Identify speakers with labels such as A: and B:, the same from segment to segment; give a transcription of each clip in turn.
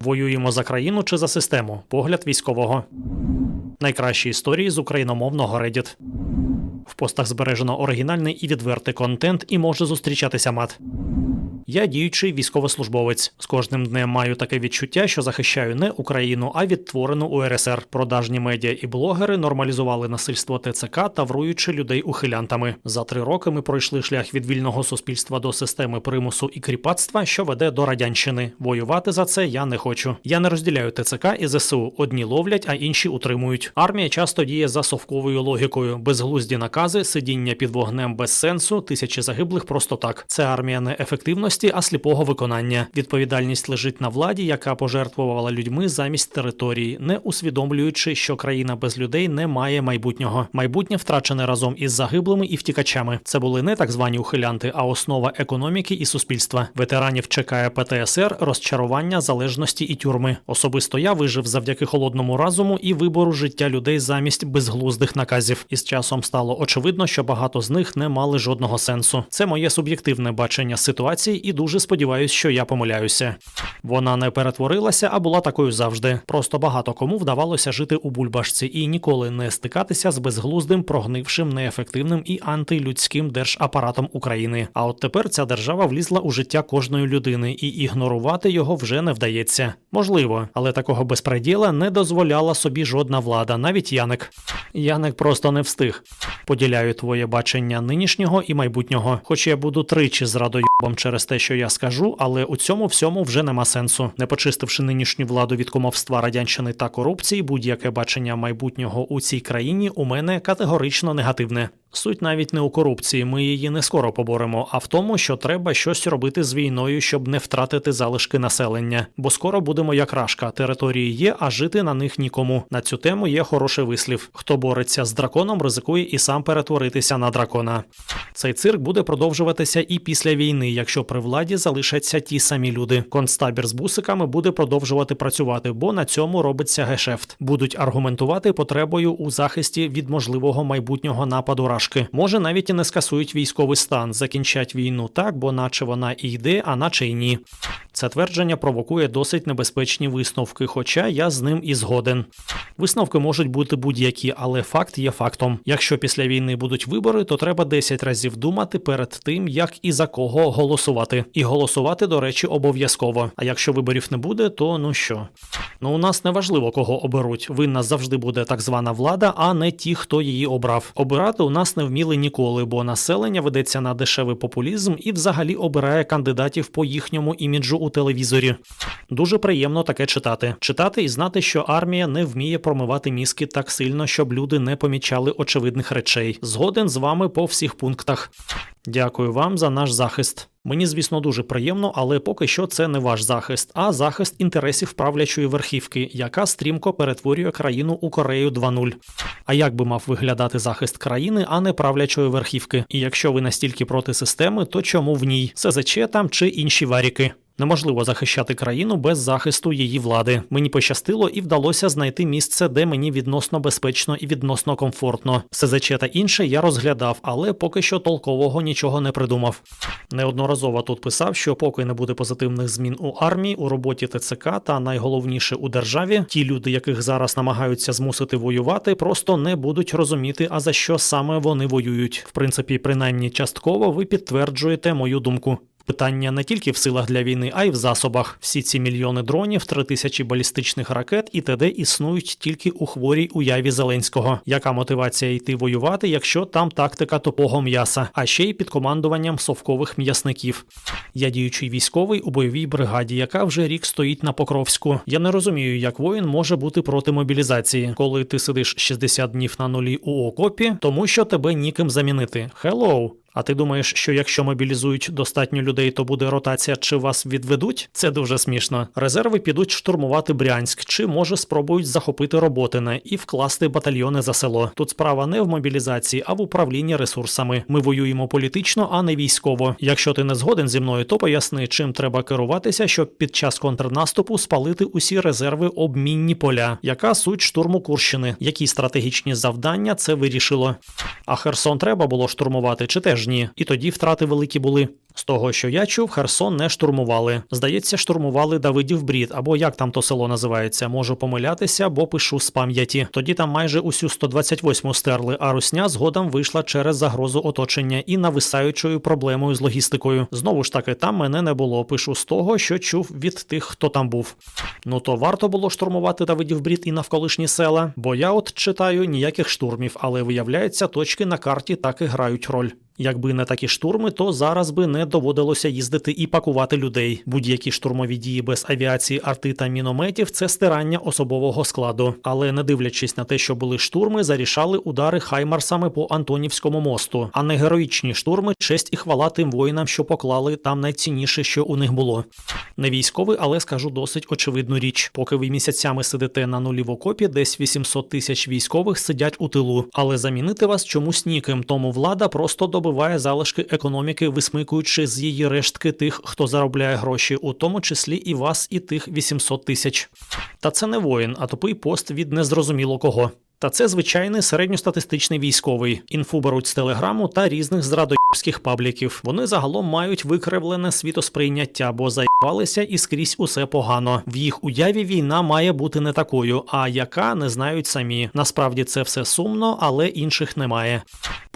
A: Воюємо за країну чи за систему? Погляд військового. Найкращі історії з україномовного Reddit. В постах збережено оригінальний і відвертий контент і може зустрічатися мат. Я діючий військовослужбовець. З кожним днем маю таке відчуття, що захищаю не Україну, а відтворену УРСР. Продажні медіа і блогери нормалізували насильство ТЦК, тавруючи людей ухилянтами. За три роки ми пройшли шлях від вільного суспільства до системи примусу і кріпацтва, що веде до радянщини. Воювати за це я не хочу. Я не розділяю ТЦК і ЗСУ. Одні ловлять, а інші утримують. Армія часто діє за совковою логікою, безглузді накази, сидіння під вогнем без сенсу, тисячі загиблих просто так. Це армія не ефективності, а сліпого виконання. Відповідальність лежить на владі, яка пожертвувала людьми замість території, не усвідомлюючи, що країна без людей не має майбутнього. Майбутнє втрачене разом із загиблими і втікачами. Це були не так звані ухилянти, а основа економіки і суспільства. Ветеранів чекає ПТСР, розчарування, залежності і тюрми. Особисто я вижив завдяки холодному разуму і вибору життя людей замість безглуздих наказів. І з часом стало очевидно, що багато з них не мали жодного сенсу. Це моє суб'єктивне бачення ситуації, і дуже сподіваюся, що я помиляюся. Вона не перетворилася, а була такою завжди. Просто багато кому вдавалося жити у бульбашці і ніколи не стикатися з безглуздим, прогнившим, неефективним і антилюдським держапаратом України. А от тепер ця держава влізла у життя кожної людини, і ігнорувати його вже не вдається. Можливо, але такого безпреділа не дозволяла собі жодна влада, навіть Яник. Яник просто не встиг. Поділяю твоє бачення нинішнього і майбутнього. Хоч я буду тричі зрадойобом через те, що я скажу, але у цьому всьому вже нема сенсу. Не почистивши нинішню владу від комовства радянщини та корупції, будь-яке бачення майбутнього у цій країні у мене категорично негативне. Суть навіть не у корупції, ми її не скоро поборемо, а в тому, що треба щось робити з війною, щоб не втратити залишки населення. Бо скоро будемо як рашка. Території є, а жити на них нікому. На цю тему є хороший вислів: хто бореться з драконом, ризикує і сам перетворитися на дракона. Цей цирк буде продовжуватися і після війни, якщо при владі залишаться ті самі люди. Концтабір з бусиками буде продовжувати працювати, бо на цьому робиться гешефт. Будуть аргументувати потребою у захисті від можливого майбутнього нападу рашки. Може, навіть і не скасують військовий стан, закінчать війну так, бо наче вона і йде, а наче й ні. Це твердження провокує досить небезпечні висновки, хоча я з ним і згоден. Висновки можуть бути будь-які, але факт є фактом. Якщо після війни будуть вибори, то треба 10 разів думати перед тим, як і за кого голосувати. І голосувати, до речі, обов'язково. А якщо виборів не буде, то ну що? Ну у нас не важливо, кого оберуть. Винна завжди буде так звана влада, а не ті, хто її обрав. Обирати у нас не вміли ніколи, бо населення ведеться на дешевий популізм і взагалі обирає кандидатів по їхньому іміджу у телевізорі. Дуже приємно таке читати. Читати і знати, що армія не вміє промивати мізки так сильно, щоб люди не помічали очевидних речей. Згоден з вами по всіх пунктах. Дякую вам за наш захист. Мені, звісно, дуже приємно, але поки що це не ваш захист, а захист інтересів правлячої верхівки, яка стрімко перетворює країну у Корею 2.0. А як би мав виглядати захист країни, а не правлячої верхівки? І якщо ви настільки проти системи, то чому в ній? СЗЧ там чи інші варіки? Неможливо захищати країну без захисту її влади. Мені пощастило і вдалося знайти місце, де мені відносно безпечно і відносно комфортно. СЗЧ та інше я розглядав, але поки що толкового нічого не придумав. Неодноразово тут писав, що поки не буде позитивних змін у армії, у роботі ТЦК та найголовніше у державі, ті люди, яких зараз намагаються змусити воювати, просто не будуть розуміти, а за що саме вони воюють. В принципі, принаймні частково ви підтверджуєте мою думку. Питання не тільки в силах для війни, а й в засобах. Всі ці мільйони дронів, три тисячі балістичних ракет і т.д. існують тільки у хворій уяві Зеленського. Яка мотивація йти воювати, якщо там тактика тупого м'яса, а ще й під командуванням совкових м'ясників? Я діючий військовий у бойовій бригаді, яка вже рік стоїть на Покровську. Я не розумію, як воїн може бути проти мобілізації, коли ти сидиш 60 днів на нулі у окопі, тому що тебе ніким замінити. Хеллоу! А ти думаєш, що якщо мобілізують достатньо людей, то буде ротація, чи вас відведуть? Це дуже смішно. Резерви підуть штурмувати Брянськ, чи може спробують захопити Роботине і вкласти батальйони за село. Тут справа не в мобілізації, а в управлінні ресурсами. Ми воюємо політично, а не військово. Якщо ти не згоден зі мною, то поясни, чим треба керуватися, щоб під час контрнаступу спалити усі резерви обмінні поля. Яка суть штурму Курщини? Які стратегічні завдання це вирішило? А Херсон треба було штурмувати, чи теж ж ні. І тоді втрати великі були. З того, що я чув, Херсон не штурмували. Здається, штурмували Давидів Брід, або як там то село називається. Можу помилятися, бо пишу з пам'яті. Тоді там майже усю 128-му стерли, а русня згодом вийшла через загрозу оточення і нависаючою проблемою з логістикою. Знову ж таки, там мене не було. Пишу з того, що чув від тих, хто там був. Ну то варто було штурмувати Давидів Брід і навколишні села, бо я от читаю ніяких штурмів, але виявляється, точки на карті так і грають роль. Якби не такі штурми, то зараз би не доводилося їздити і пакувати людей. Будь-які штурмові дії без авіації, арти та мінометів це стирання особового складу. Але не дивлячись на те, що були штурми, зарішали удари хаймарсами по Антонівському мосту, а не героїчні штурми, честь і хвала тим воїнам, що поклали там найцінніше, що у них було. Не військовий, але скажу досить очевидну річ. Поки ви місяцями сидите на нулі в окопі, десь 800 тисяч військових сидять у тилу, але замінити вас чомусь ніким. Тому влада просто добиває залишки економіки, висмикуючи з її рештки тих, хто заробляє гроші, у тому числі і вас, і тих 800 тисяч. Та це не воїн, а тупий пост від незрозуміло кого. Та це звичайний середньостатистичний військовий. Інфу беруть з телеграму та різних зрадоїбських пабліків. Вони загалом мають викривлене світосприйняття, бо заїбалися і скрізь усе погано. В їх уяві війна має бути не такою, а яка не знають самі. Насправді це все сумно, але інших немає.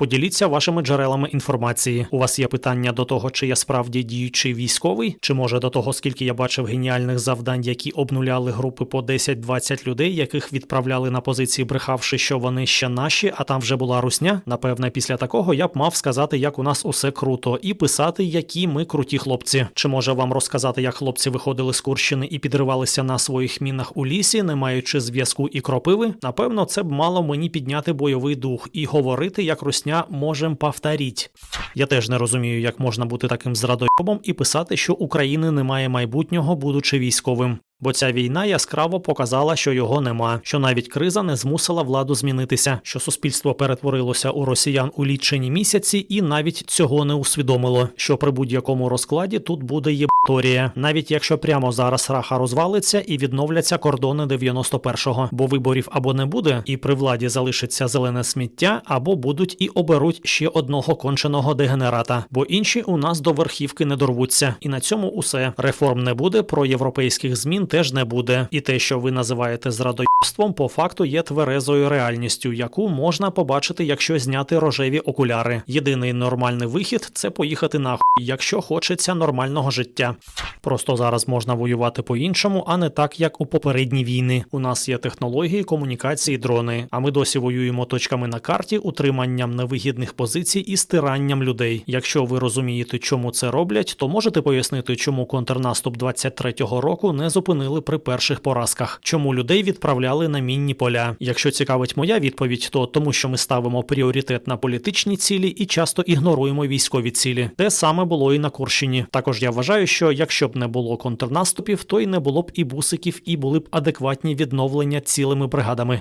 A: Поділіться вашими джерелами інформації. У вас є питання до того, чи я справді діючий військовий, чи може до того, скільки я бачив геніальних завдань, які обнуляли групи по 10-20 людей, яких відправляли на позиції брехавши, що вони ще наші, а там вже була русня. Напевне, після такого я б мав сказати, як у нас усе круто, і писати, які ми круті хлопці. Чи може вам розказати, як хлопці виходили з Курщини і підривалися на своїх мінах у лісі, не маючи зв'язку і кропиви? Напевно, це б мало мені підняти бойовий дух і говорити, як русня можем повторіть. Я теж не розумію, як можна бути таким зрадойобом і писати, що України немає майбутнього, будучи військовим. Бо ця війна яскраво показала, що його нема, що навіть криза не змусила владу змінитися, що суспільство перетворилося у росіян у лічені місяці, і навіть цього не усвідомило. Що при будь-якому розкладі тут буде єбаторія, навіть якщо прямо зараз раха розвалиться і відновляться кордони 91-го, бо виборів або не буде, і при владі залишиться зелене сміття, або будуть і оберуть ще одного конченого дегенерата, бо інші у нас до верхівки не дорвуться. І на цьому усе реформ не буде, про європейських змін теж не буде. І те, що ви називаєте зрадоїбством, по факту є тверезою реальністю, яку можна побачити, якщо зняти рожеві окуляри. Єдиний нормальний вихід це поїхати нахуй, якщо хочеться нормального життя. Просто зараз можна воювати по-іншому, а не так, як у попередні війни. У нас є технології, комунікації, дрони. А ми досі воюємо точками на карті, утриманням невигідних позицій і стиранням людей. Якщо ви розумієте, чому це роблять, то можете пояснити, чому контрнаступ 23-го року не зупинили при перших поразках, чому людей відправляли на мінні поля. Якщо цікавить моя відповідь, то тому, що ми ставимо пріоритет на політичні цілі і часто ігноруємо військові цілі. Те саме було і на Курщині. Також я вважаю, що якщо б не було контрнаступів, то й не було б і бусиків, і були б адекватні відновлення цілими бригадами.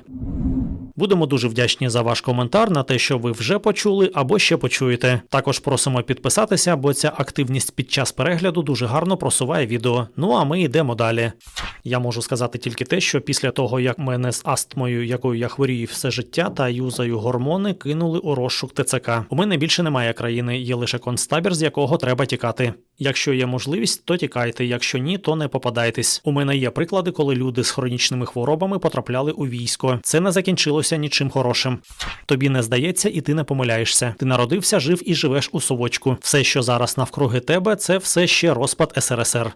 A: Будемо дуже вдячні за ваш коментар на те, що ви вже почули або ще почуєте. Також просимо підписатися, бо ця активність під час перегляду дуже гарно просуває відео. Ну а ми йдемо далі. Я можу сказати тільки те, що після того, як мене з астмою, якою я хворію все життя та юзаю гормони, кинули у розшук ТЦК. У мене більше немає країни, є лише концтабір, з якого треба тікати. Якщо є можливість, то тікайте. Якщо ні, то не попадайтесь. У мене є приклади, коли люди з хронічними хворобами потрапляли у військо. Це не закінчилося нічим хорошим. Тобі не здається, і ти не помиляєшся. Ти народився, жив і живеш у совочку. Все, що зараз навкруги тебе, це все ще розпад СРСР.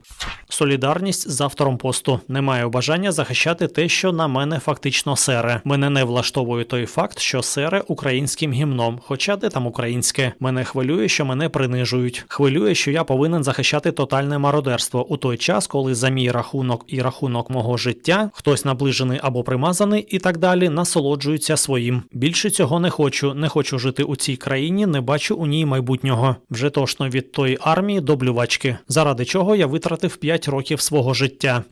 A: Солідарність з автором посту. Не маю бажання захищати те, що на мене фактично сере. Мене не влаштовує той факт, що сере українським гімном. Хоча де там українське. Мене хвилює, що мене принижують. Хвилює, що я повинен захищати тотальне мародерство у той час, коли за мій рахунок і рахунок мого життя хтось наближений або примазаний і так далі насолоджується своїм. Більше цього не хочу. Не хочу жити у цій країні, не бачу у ній майбутнього. Вже точно від тої армії до блювачки, заради чого я витратив 5 років свого життя.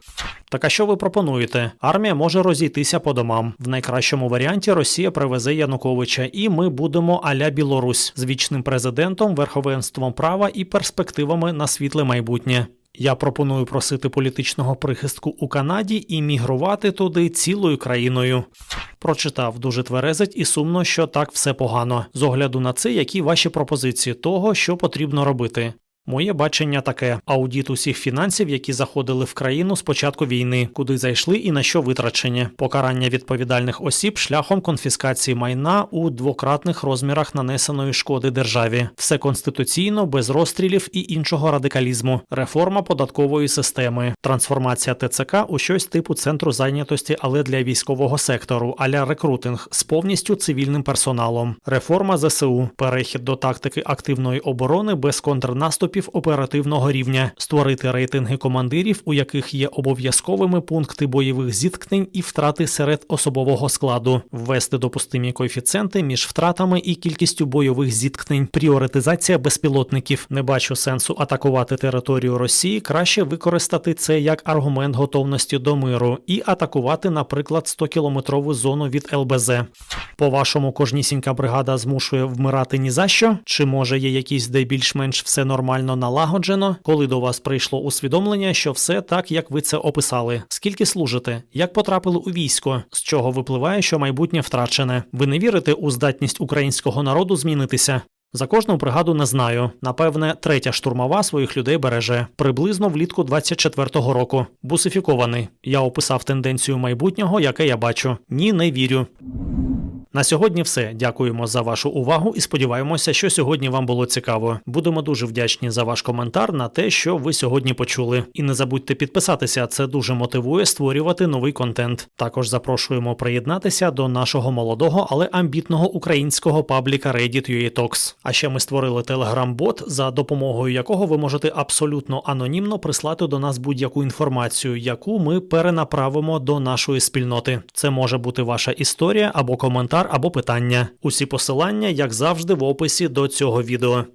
A: Так а що ви пропонуєте? Армія може розійтися по домам. В найкращому варіанті Росія привезе Януковича, і ми будемо аля Білорусь з вічним президентом, верховенством права і перспективами на світле майбутнє. Я пропоную просити політичного прихистку у Канаді і мігрувати туди цілою країною. Прочитав дуже тверезить і сумно, що так все погано. З огляду на це, які ваші пропозиції того, що потрібно робити. Моє бачення таке: аудіт усіх фінансів, які заходили в країну з початку війни, куди зайшли і на що витрачені, покарання відповідальних осіб шляхом конфіскації майна у двократних розмірах нанесеної шкоди державі, все конституційно, без розстрілів і іншого радикалізму, реформа податкової системи, трансформація ТЦК у щось типу центру зайнятості, але для військового сектору, аля рекрутинг з повністю цивільним персоналом, реформа ЗСУ, перехід до тактики активної оборони без контрнаступів оперативного рівня, створити рейтинги командирів, у яких є обов'язковими пункти бойових зіткнень і втрати серед особового складу, ввести допустимі коефіцієнти між втратами і кількістю бойових зіткнень, пріоритизація безпілотників. Не бачу сенсу атакувати територію Росії. Краще використати це як аргумент готовності до миру і атакувати, наприклад, 100-кілометрову зону від ЛБЗ. По-вашому, кожнісінька бригада змушує вмирати ні за що? Чи може є якісь, де більш-менш все нормально налагоджено, коли до вас прийшло усвідомлення, що все так, як ви це описали? Скільки служите? Як потрапили у військо? З чого випливає, що майбутнє втрачене? Ви не вірите у здатність українського народу змінитися? За кожну бригаду не знаю. Напевне, третя штурмова своїх людей береже приблизно влітку 24-го року. Бусифікований. Я описав тенденцію майбутнього, яке я бачу. Ні, не вірю. На сьогодні все. Дякуємо за вашу увагу і сподіваємося, що сьогодні вам було цікаво. Будемо дуже вдячні за ваш коментар на те, що ви сьогодні почули. І не забудьте підписатися, це дуже мотивує створювати новий контент. Також запрошуємо приєднатися до нашого молодого, але амбітного українського пабліка Reddit Talks. А ще ми створили телеграм-бот, за допомогою якого ви можете абсолютно анонімно прислати до нас будь-яку інформацію, яку ми перенаправимо до нашої спільноти. Це може бути ваша історія або коментар, або питання. Усі посилання, як завжди, в описі до цього відео.